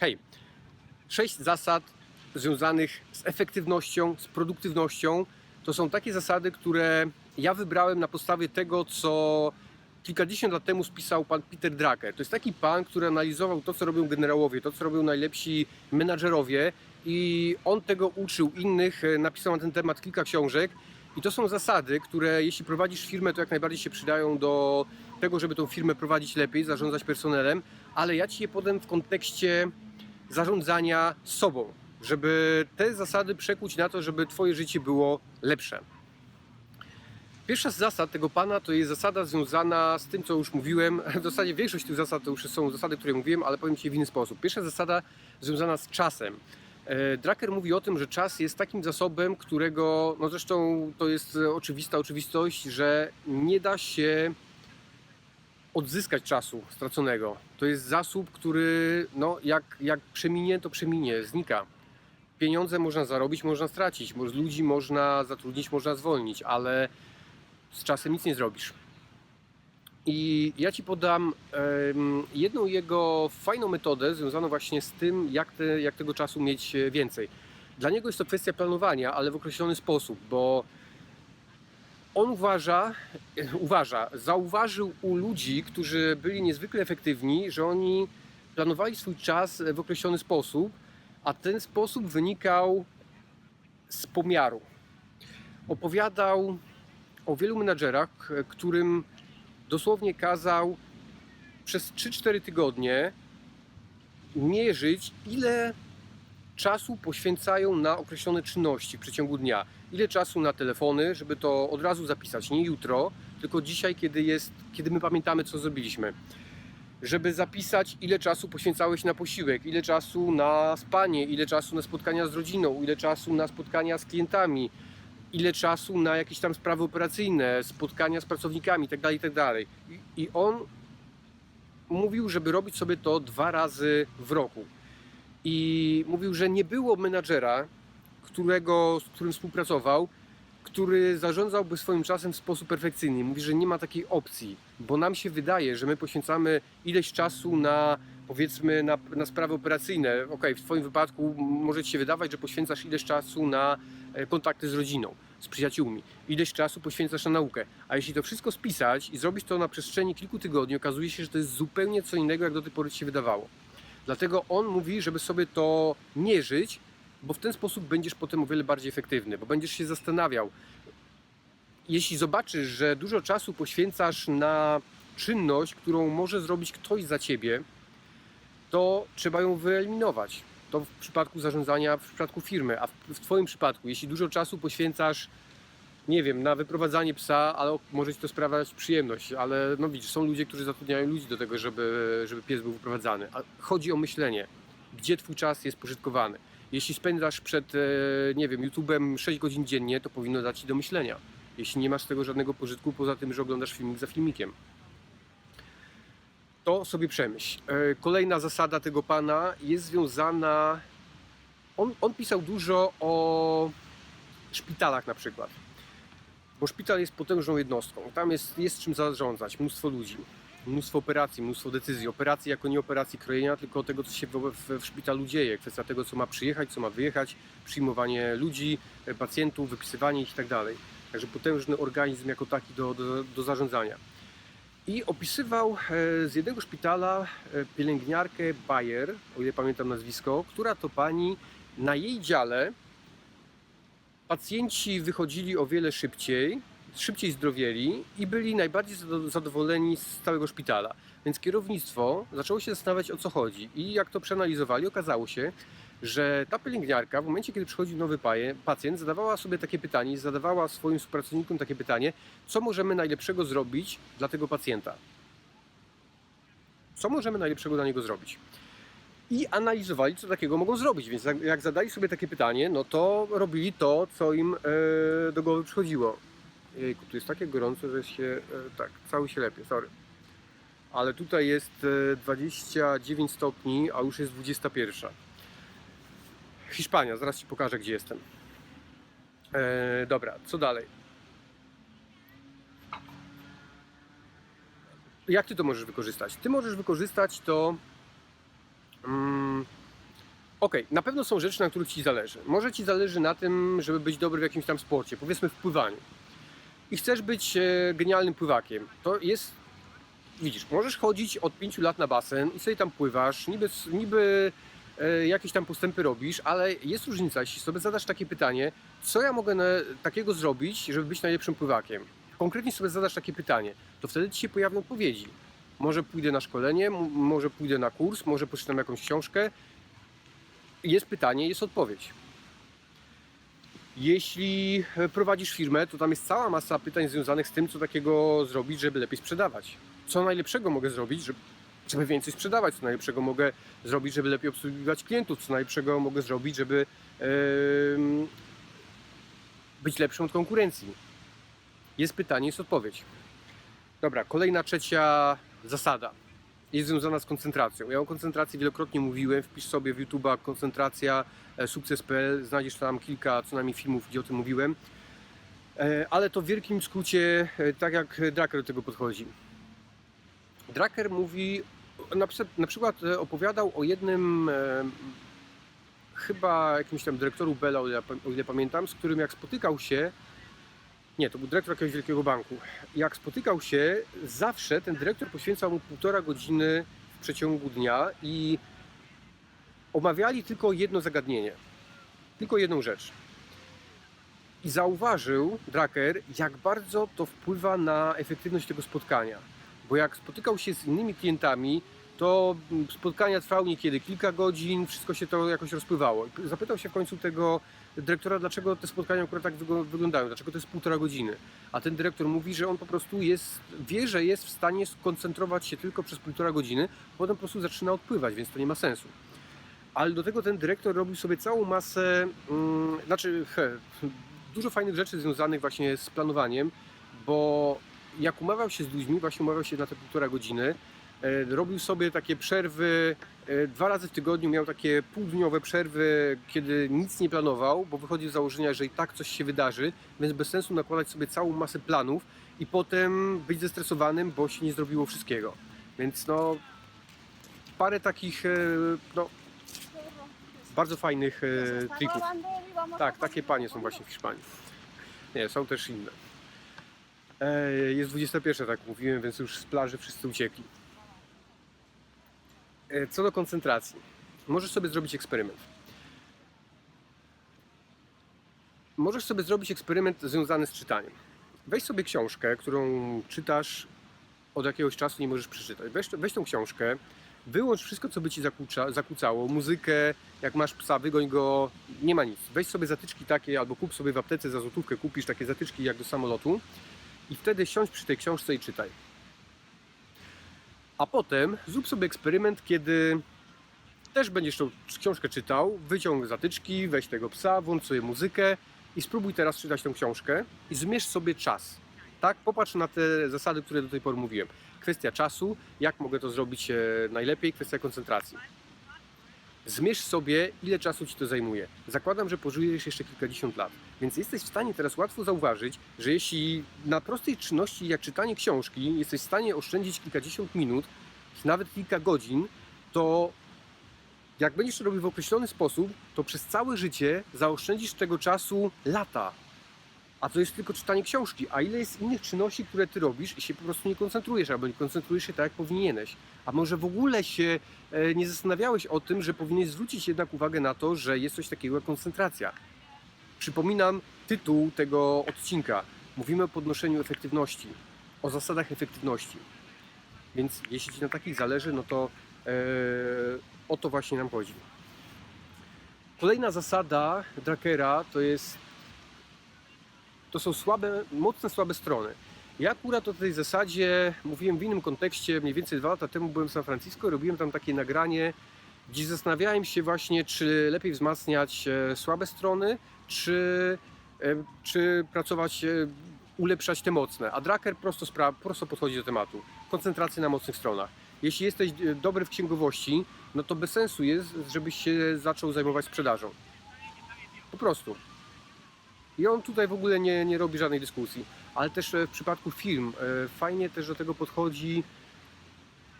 Hej, sześć zasad związanych z efektywnością, z produktywnością. To są takie zasady, które ja wybrałem na podstawie tego, co kilkadziesiąt lat temu spisał pan Peter Drucker. To jest taki pan, który analizował to, co robią generałowie, to, co robią najlepsi menadżerowie i on tego uczył innych, e, napisał na ten temat kilka książek. I to są zasady, które jeśli prowadzisz firmę, to jak najbardziej się przydają do tego, żeby tą firmę prowadzić lepiej, zarządzać personelem, ale ja Ci je podam w kontekście zarządzania sobą, żeby te zasady przekuć na to, żeby Twoje życie było lepsze. Pierwsza z zasad tego pana to jest zasada związana z tym, co już mówiłem. W zasadzie większość tych zasad to już są zasady, które mówiłem, ale powiem Ci w inny sposób. Pierwsza zasada związana z czasem. E, Drucker mówi o tym, że czas jest takim zasobem, którego, no zresztą to jest oczywista oczywistość, że nie da się odzyskać czasu straconego. To jest zasób, który no, jak, jak przeminie, to przeminie, znika. Pieniądze można zarobić, można stracić, ludzi można zatrudnić, można zwolnić, ale z czasem nic nie zrobisz. I ja Ci podam em, jedną jego fajną metodę związaną właśnie z tym, jak, te, jak tego czasu mieć więcej. Dla niego jest to kwestia planowania, ale w określony sposób, bo on uważa, uważa, zauważył u ludzi, którzy byli niezwykle efektywni, że oni planowali swój czas w określony sposób, a ten sposób wynikał z pomiaru. Opowiadał o wielu menadżerach, którym dosłownie kazał przez 3-4 tygodnie mierzyć, ile czasu poświęcają na określone czynności w przeciągu dnia. Ile czasu na telefony, żeby to od razu zapisać, nie jutro, tylko dzisiaj, kiedy, jest, kiedy my pamiętamy, co zrobiliśmy. Żeby zapisać, ile czasu poświęcałeś na posiłek, ile czasu na spanie, ile czasu na spotkania z rodziną, ile czasu na spotkania z klientami, ile czasu na jakieś tam sprawy operacyjne, spotkania z pracownikami itd. itd. I, I on mówił, żeby robić sobie to dwa razy w roku. I mówił, że nie było menadżera, którego, z którym współpracował, który zarządzałby swoim czasem w sposób perfekcyjny. Mówi, że nie ma takiej opcji, bo nam się wydaje, że my poświęcamy ileś czasu na powiedzmy na, na sprawy operacyjne. Okej, w Twoim wypadku może Ci się wydawać, że poświęcasz ileś czasu na e, kontakty z rodziną, z przyjaciółmi, ileś czasu poświęcasz na naukę. A jeśli to wszystko spisać i zrobić to na przestrzeni kilku tygodni, okazuje się, że to jest zupełnie co innego, jak do tej pory Ci się wydawało. Dlatego on mówi, żeby sobie to mierzyć, bo w ten sposób będziesz potem o wiele bardziej efektywny, bo będziesz się zastanawiał. Jeśli zobaczysz, że dużo czasu poświęcasz na czynność, którą może zrobić ktoś za ciebie, to trzeba ją wyeliminować. To w przypadku zarządzania, w przypadku firmy, a w, w Twoim przypadku, jeśli dużo czasu poświęcasz, nie wiem, na wyprowadzanie psa, ale może Ci to sprawiać przyjemność, ale no widzisz, są ludzie, którzy zatrudniają ludzi do tego, żeby, żeby pies był wyprowadzany. A chodzi o myślenie, gdzie Twój czas jest pożytkowany. Jeśli spędzasz przed, e, nie wiem, YouTube'em 6 godzin dziennie, to powinno dać Ci do myślenia. Jeśli nie masz z tego żadnego pożytku, poza tym, że oglądasz filmik za filmikiem to sobie przemyśl. E, Kolejna zasada tego pana jest związana. On, on pisał dużo o szpitalach na przykład. Bo szpital jest potężną jednostką. Tam jest, jest czym zarządzać. Mnóstwo ludzi, mnóstwo operacji, mnóstwo decyzji. Operacji jako nie operacji krojenia, tylko tego, co się w, w, w szpitalu dzieje. Kwestia tego, co ma przyjechać, co ma wyjechać, przyjmowanie ludzi, e, pacjentów, wypisywanie ich itd. Także potężny organizm jako taki do, do, do zarządzania. I opisywał e, z jednego szpitala e, pielęgniarkę Bayer, o ile pamiętam nazwisko, która to pani na jej dziale pacjenci wychodzili o wiele szybciej, szybciej zdrowieli i byli najbardziej zado- zadowoleni z całego szpitala. Więc kierownictwo zaczęło się zastanawiać o co chodzi i jak to przeanalizowali, okazało się, że ta pielęgniarka w momencie, kiedy przychodzi nowy pacjent, zadawała sobie takie pytanie, zadawała swoim współpracownikom takie pytanie, co możemy najlepszego zrobić dla tego pacjenta. Co możemy najlepszego dla niego zrobić? I analizowali, co takiego mogą zrobić. Więc jak, zadali sobie takie pytanie, no to robili to, co im e, do głowy przychodziło. Jejku, tu jest takie gorąco, że się, e, tak, cały się lepiej, sorry. Ale tutaj jest e, 29 stopni, a już jest 21. Hiszpania, zaraz Ci pokażę, gdzie jestem. E, dobra, co dalej? Jak Ty to możesz wykorzystać? Ty możesz wykorzystać to mm, Okej, na pewno są rzeczy, na których Ci zależy. Może Ci zależy na tym, żeby być dobry w jakimś tam sporcie, powiedzmy w pływaniu. I chcesz być e, genialnym pływakiem. To jest, widzisz, możesz chodzić od 5 lat na basen i sobie tam pływasz, niby, niby e, jakieś tam postępy robisz, ale jest różnica, jeśli sobie zadasz takie pytanie, co ja mogę na, takiego zrobić, żeby być najlepszym pływakiem. Konkretnie sobie zadasz takie pytanie, to wtedy Ci się pojawią odpowiedzi. Może pójdę na szkolenie, może pójdę na kurs, może poczytam jakąś książkę, jest pytanie, jest odpowiedź. Jeśli e, prowadzisz firmę, to tam jest cała masa pytań związanych z tym, co takiego zrobić, żeby lepiej sprzedawać. Co najlepszego mogę zrobić, żeby, żeby więcej sprzedawać, co najlepszego mogę zrobić, żeby lepiej obsługiwać klientów, co najlepszego mogę zrobić, żeby em, być lepszym od konkurencji. Jest pytanie, jest odpowiedź. Dobra, kolejna trzecia zasada jest związana z koncentracją. Ja o koncentracji wielokrotnie mówiłem. Wpisz sobie w YouTube'a koncentracja e, sukces.pl. Znajdziesz tam kilka co najmniej filmów, gdzie o tym mówiłem. E, Ale to w wielkim skrócie, e, tak jak Drucker do tego podchodzi. Drucker mówi, na, przykład- opowiadał o jednym chyba jakimś tam dyrektoru Bella, o ile pamiętam, z którym jak spotykał się, nie, to był dyrektor jakiegoś wielkiego banku. Jak spotykał się, zawsze ten dyrektor poświęcał mu półtora godziny w przeciągu dnia i omawiali tylko jedno zagadnienie. Tylko jedną rzecz. I zauważył Drucker, jak bardzo to wpływa na efektywność tego spotkania. Bo jak spotykał się z innymi klientami, to spotkania trwały niekiedy kilka godzin, wszystko się to jakoś rozpływało. Zapytał się w końcu tego dyrektora, dlaczego te spotkania akurat tak wyglądają, dlaczego to jest półtora godziny. A ten dyrektor mówi, że on po prostu jest, wie, że jest w stanie skoncentrować się tylko przez półtora godziny, potem po prostu zaczyna odpływać, więc to nie ma sensu. Ale do tego ten dyrektor robił sobie całą masę, mm, znaczy he, dużo fajnych rzeczy związanych właśnie z planowaniem, bo jak umawiał się z ludźmi, właśnie umawiał się na te półtora godziny, robił sobie takie przerwy, e, dwa razy w tygodniu miał takie półdniowe przerwy, kiedy nic nie planował, bo wychodził z założenia, że i tak coś się wydarzy, więc bez sensu nakładać sobie całą masę planów i potem być zestresowanym, bo się nie zrobiło wszystkiego. Więc no, parę takich e, no, bardzo fajnych e, trików. Tak, takie panie są właśnie w Hiszpanii. Nie, są też inne. E, Jest 21, tak mówiłem, więc już z plaży wszyscy uciekli. E, Co do koncentracji. Możesz sobie zrobić eksperyment. Możesz sobie zrobić eksperyment związany z czytaniem. Weź sobie książkę, którą czytasz od jakiegoś czasu nie możesz przeczytać. Weź, weź tą książkę, wyłącz wszystko, co by ci zakłóca, zakłócało, muzykę, jak masz psa, wygoń go, nie ma nic. Weź sobie zatyczki takie, albo kup sobie w aptece za złotówkę, kupisz takie zatyczki jak do samolotu i wtedy siądź przy tej książce i czytaj. A potem zrób sobie eksperyment, kiedy też będziesz tą książkę czytał, wyciąg zatyczki, weź tego psa, włącz sobie muzykę i spróbuj teraz czytać tę książkę i zmierz sobie czas. Tak? Popatrz na te zasady, które do tej pory mówiłem. Kwestia czasu, jak mogę to zrobić e, najlepiej, kwestia koncentracji. Zmierz sobie, ile czasu ci to zajmuje. Zakładam, że pożyjesz jeszcze kilkadziesiąt lat. Więc jesteś w stanie teraz łatwo zauważyć, że jeśli na prostej czynności jak czytanie książki jesteś w stanie oszczędzić kilkadziesiąt minut, nawet kilka godzin, to jak będziesz to robił w określony sposób, to przez całe życie zaoszczędzisz tego czasu lata. A to jest tylko czytanie książki. A ile jest innych czynności, które ty robisz i się po prostu nie koncentrujesz, albo nie koncentrujesz się tak, jak powinieneś. A może w ogóle się e, nie zastanawiałeś o tym, że powinieneś zwrócić jednak uwagę na to, że jest coś takiego jak koncentracja. Przypominam tytuł tego odcinka. Mówimy o podnoszeniu efektywności, o zasadach efektywności. Więc jeśli Ci na takich zależy, no to e, o to właśnie nam chodzi. Kolejna zasada Drakera to jest to są słabe, mocne słabe strony. Ja akurat o tej zasadzie mówiłem w innym kontekście, mniej więcej dwa lata temu byłem w San Francisco i robiłem tam takie nagranie, gdzie zastanawiałem się właśnie, czy lepiej wzmacniać e, słabe strony, czy, e, czy pracować, e, ulepszać te mocne. A Draker prosto, spra- prosto podchodzi do tematu. Koncentracja na mocnych stronach. Jeśli jesteś e, dobry w księgowości, no to bez sensu jest, żebyś się zaczął zajmować sprzedażą. Po prostu. I on tutaj w ogóle nie, nie robi żadnej dyskusji. Ale też w przypadku firm fajnie też do tego podchodzi,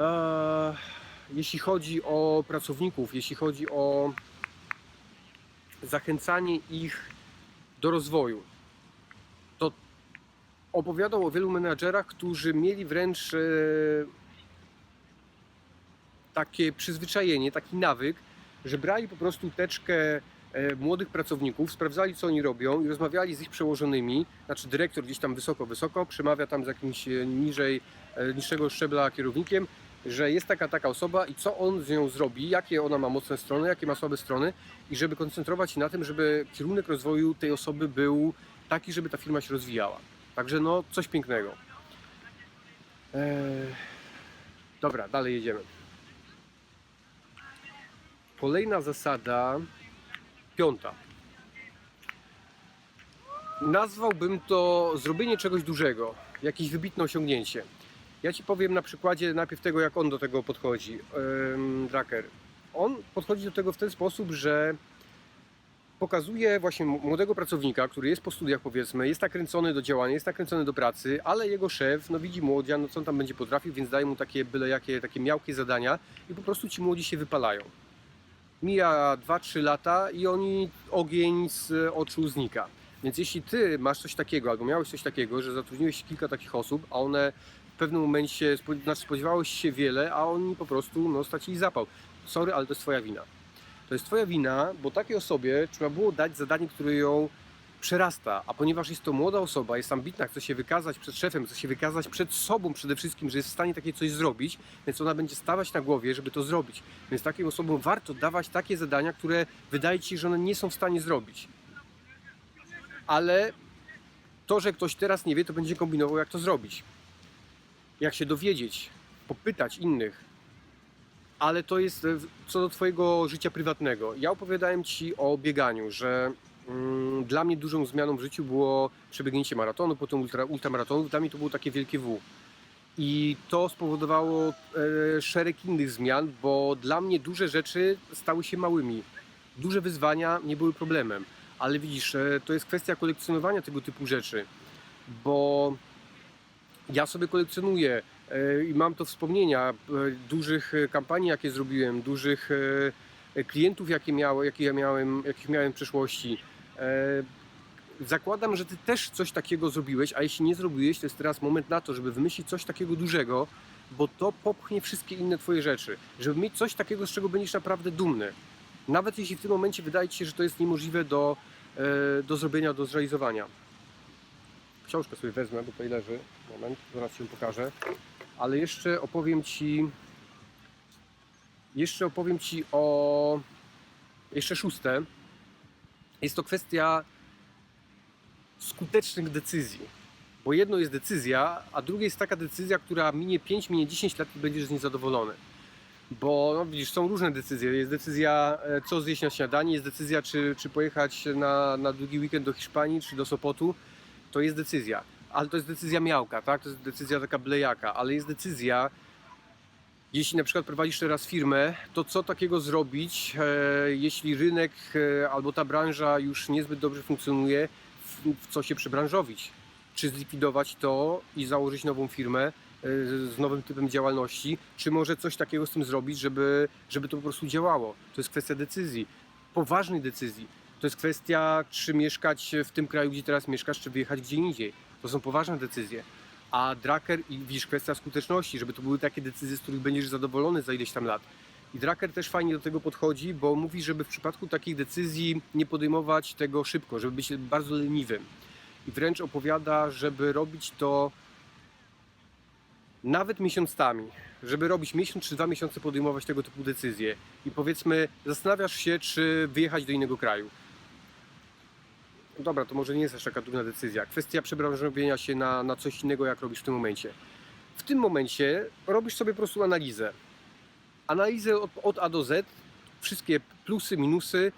e, jeśli chodzi o pracowników, jeśli chodzi o zachęcanie ich do rozwoju. To opowiadał o wielu menadżerach, którzy mieli wręcz e, takie przyzwyczajenie, taki nawyk, że brali po prostu teczkę e, młodych pracowników, sprawdzali co oni robią i rozmawiali z ich przełożonymi, znaczy dyrektor gdzieś tam wysoko, wysoko, przemawia tam z jakimś e, niżej, niższego szczebla kierownikiem, że jest taka, taka osoba i co on z nią zrobi, jakie ona ma mocne strony, jakie ma słabe strony i żeby koncentrować się na tym, żeby kierunek rozwoju tej osoby był taki, żeby ta firma się rozwijała. Także no, coś pięknego. Eee... Dobra, dalej jedziemy. Kolejna zasada, piąta. Nazwałbym to zrobienie czegoś dużego, jakieś wybitne osiągnięcie. Ja Ci powiem na przykładzie najpierw tego, jak on do tego podchodzi, Draker. On podchodzi do tego w ten sposób, że pokazuje właśnie młodego pracownika, który jest po studiach powiedzmy, jest nakręcony do działania, jest nakręcony do pracy, ale jego szef, no widzi młodzia, no co on tam będzie potrafił, więc daje mu takie byle jakie, takie miałkie zadania i po prostu ci młodzi się wypalają. Mija 2-3 lata i oni ogień z oczu znika. Więc jeśli ty masz coś takiego, albo miałeś coś takiego, że zatrudniłeś kilka takich osób, a one pewnym momencie, znaczy spodziewałeś się wiele, a oni po prostu no, stracili zapał. Sorry, ale to jest twoja wina. To jest twoja wina, bo takiej osobie trzeba było dać zadanie, które ją przerasta, a ponieważ jest to młoda osoba, jest ambitna, chce się wykazać przed szefem, chce się wykazać przed sobą przede wszystkim, że jest w stanie takie coś zrobić, więc ona będzie stawać na głowie, żeby to zrobić. Więc takim osobom warto dawać takie zadania, które wydaje ci że one nie są w stanie zrobić. Ale to, że ktoś teraz nie wie, to będzie kombinował, jak to zrobić. Jak się dowiedzieć, popytać innych. Ale to jest e, co do Twojego życia prywatnego. Ja opowiadałem Ci o bieganiu, że mm, dla mnie dużą zmianą w życiu było przebiegnięcie maratonu, potem ultra, ultramaratonów. Dla mnie to było takie wielkie W. I to spowodowało e, szereg innych zmian, bo dla mnie duże rzeczy stały się małymi. Duże wyzwania nie były problemem. Ale widzisz, e, to jest kwestia kolekcjonowania tego typu rzeczy, bo ja sobie kolekcjonuję e, i mam to wspomnienia e, dużych e, kampanii, jakie zrobiłem, dużych klientów, jakie, miało, jakie ja miałem, jakich miałem w przeszłości. Zakładam, że ty też coś takiego zrobiłeś, a jeśli nie zrobiłeś, to jest teraz moment na to, żeby wymyślić coś takiego dużego, bo to popchnie wszystkie inne twoje rzeczy. Żeby mieć coś takiego, z czego będziesz naprawdę dumny. Nawet jeśli w tym momencie wydaje ci się, że to jest niemożliwe do, do zrobienia, do zrealizowania. Książkę sobie wezmę, bo tutaj leży. Moment, zaraz ją pokażę. Ale jeszcze opowiem Ci. Jeszcze opowiem Ci o. Jeszcze szóste. Jest to kwestia skutecznych decyzji. Bo jedno jest decyzja, a drugie jest taka decyzja, która minie 5, minie 10 lat i będziesz z niej zadowolony. Bo no, widzisz, są różne decyzje. Jest decyzja, e, co zjeść na śniadanie, jest decyzja, czy, czy pojechać na, na długi weekend do Hiszpanii, czy do Sopotu. To jest decyzja. Ale to jest decyzja miałka, tak? To jest decyzja taka blejaka, ale jest decyzja, jeśli na przykład prowadzisz teraz firmę, to co takiego zrobić, e, jeśli rynek e, albo ta branża już niezbyt dobrze funkcjonuje, w, w co się przebranżowić? Czy zlikwidować to i założyć nową firmę e, z nowym typem działalności, czy może coś takiego z tym zrobić, żeby, żeby to po prostu działało? To jest kwestia decyzji, poważnej decyzji. To jest kwestia, czy mieszkać w tym kraju, gdzie teraz mieszkasz, czy wyjechać gdzie indziej. To są poważne decyzje. A Draker i widzisz kwestia skuteczności, żeby to były takie decyzje, z których będziesz zadowolony za ileś tam lat. I Draker też fajnie do tego podchodzi, bo mówi, żeby w przypadku takich decyzji nie podejmować tego szybko, żeby być bardzo leniwym. I wręcz opowiada, żeby robić to nawet miesiącami, żeby robić miesiąc czy dwa miesiące podejmować tego typu decyzje. I powiedzmy, zastanawiasz się, czy wyjechać do innego kraju. Dobra, to może nie jest aż taka trudna decyzja. Kwestia przebranżowienia się na, na coś innego, jak robisz w tym momencie. W tym momencie robisz sobie po prostu analizę. Analizę od, od A do Z, wszystkie plusy, minusy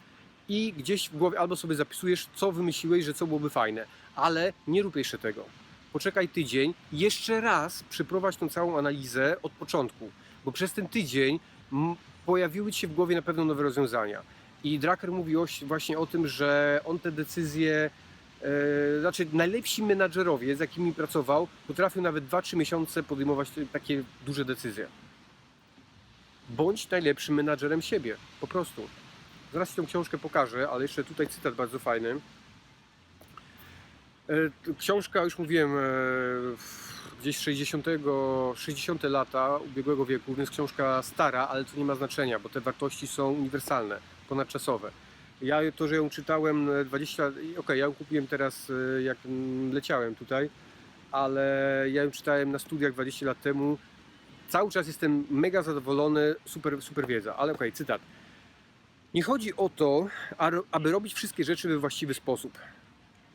i gdzieś w głowie albo sobie zapisujesz, co wymyśliłeś, że co byłoby fajne. Ale nie rób jeszcze tego. Poczekaj tydzień, jeszcze raz przeprowadź tą całą analizę od początku, bo przez ten tydzień pojawiły ci się w głowie na pewno nowe rozwiązania. I Drucker mówi właśnie o tym, że on te decyzje, e, znaczy najlepsi menadżerowie, z jakimi pracował, potrafią nawet 2-3 miesiące podejmować takie duże decyzje. Bądź najlepszym menadżerem siebie, po prostu. Zaraz tą książkę pokażę, ale jeszcze tutaj cytat bardzo fajny. E, Książka, już mówiłem, e, gdzieś 60, 60 lata ubiegłego wieku, więc książka stara, ale to nie ma znaczenia, bo te wartości są uniwersalne, ponadczasowe. Ja to, że ją czytałem e, 20, okej, ja ją kupiłem teraz, e, jak leciałem tutaj, ale ja ją czytałem na studiach 20 lat temu. Cały czas jestem mega zadowolony, super, super wiedza, ale okej, cytat. Nie chodzi o to, aby robić wszystkie rzeczy we właściwy sposób.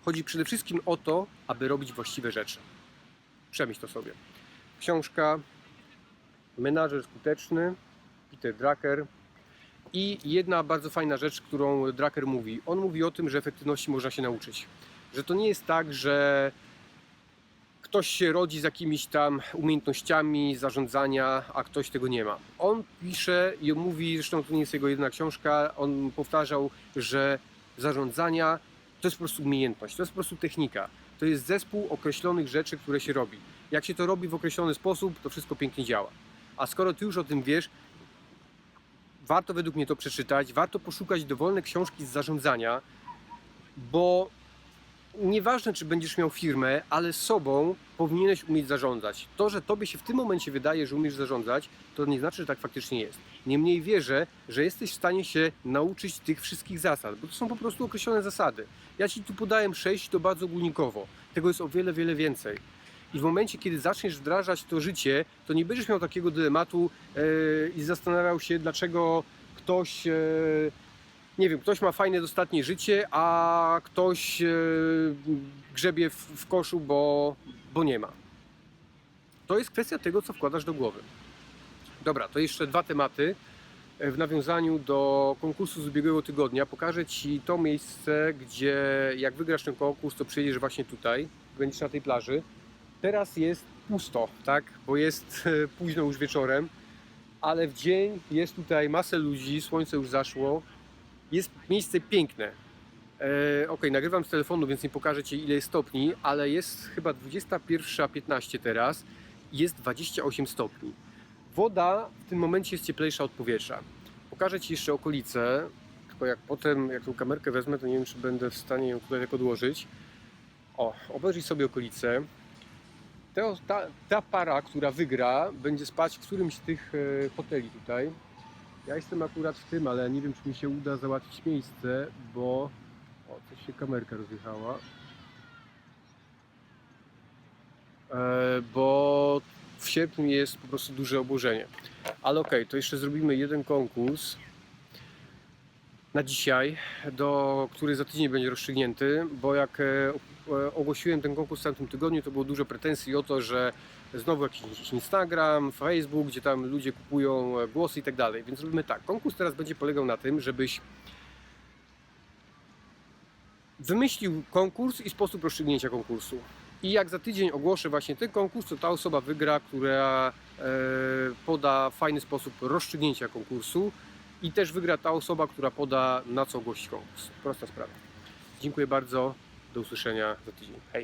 Chodzi przede wszystkim o to, aby robić właściwe rzeczy. Przemyśl to sobie. Książka Menażer skuteczny, Peter Drucker. I jedna bardzo fajna rzecz, którą Drucker mówi. On mówi o tym, że efektywności można się nauczyć. Że to nie jest tak, że ktoś się rodzi z jakimiś tam umiejętnościami zarządzania, a ktoś tego nie ma. On pisze i mówi, zresztą to nie jest jego jedna książka, on powtarzał, że zarządzania to jest po prostu umiejętność, to jest po prostu technika. To jest zespół określonych rzeczy, które się robi. Jak się to robi w określony sposób, to wszystko pięknie działa. A skoro ty już o tym wiesz, warto według mnie to przeczytać, warto poszukać dowolne książki z zarządzania, bo nieważne, czy będziesz miał firmę, ale sobą powinieneś umieć zarządzać. To, że tobie się w tym momencie wydaje, że umiesz zarządzać, to nie znaczy, że tak faktycznie jest. Niemniej wierzę, że jesteś w stanie się nauczyć tych wszystkich zasad, bo to są po prostu określone zasady. Ja ci tu podałem sześć, to bardzo ogólnikowo. Tego jest o wiele, wiele więcej. I w momencie, kiedy zaczniesz wdrażać to życie, to nie będziesz miał takiego dylematu yy, i zastanawiał się, dlaczego ktoś, yy, nie wiem, ktoś ma fajne dostatnie życie, a ktoś yy, grzebie w, w koszu, bo, bo nie ma. To jest kwestia tego, co wkładasz do głowy. Dobra, to jeszcze dwa tematy. E, W nawiązaniu do konkursu z ubiegłego tygodnia pokażę Ci to miejsce, gdzie jak wygrasz ten konkurs, to przyjedziesz właśnie tutaj, będziesz na tej plaży. Teraz jest pusto, tak? Bo jest e, późno już wieczorem, ale w dzień jest tutaj masę ludzi, słońce już zaszło. Jest miejsce piękne. E, ok, nagrywam z telefonu, więc nie pokażę Ci ile jest stopni, ale jest chyba 21.15 teraz. Jest 28 stopni. Woda w tym momencie jest cieplejsza od powietrza. Pokażę Ci jeszcze okolice, tylko jak potem, jak tą kamerkę wezmę, to nie wiem, czy będę w stanie ją tutaj odłożyć. O, obejrzyj sobie okolice. Te, ta, ta para, która wygra, będzie spać w którymś z tych e, hoteli tutaj. Ja jestem akurat w tym, ale nie wiem, czy mi się uda załatwić miejsce, bo... O, coś się kamerka rozjechała. E, bo w sierpniu jest po prostu duże obłożenie. Ale okej, to jeszcze zrobimy jeden konkurs na dzisiaj, do, który za tydzień będzie rozstrzygnięty, bo jak e, e, ogłosiłem ten konkurs w tamtym tygodniu, to było dużo pretensji o to, że znowu jakiś Instagram, Facebook, gdzie tam ludzie kupują e, głosy i tak dalej. Więc robimy tak. Konkurs teraz będzie polegał na tym, żebyś wymyślił konkurs i sposób rozstrzygnięcia konkursu. I jak za tydzień ogłoszę właśnie ten konkurs, to ta osoba wygra, która poda fajny sposób rozstrzygnięcia konkursu i też wygra ta osoba, która poda na co ogłosić konkurs. Prosta sprawa. Dziękuję bardzo. Do usłyszenia za tydzień. Hej.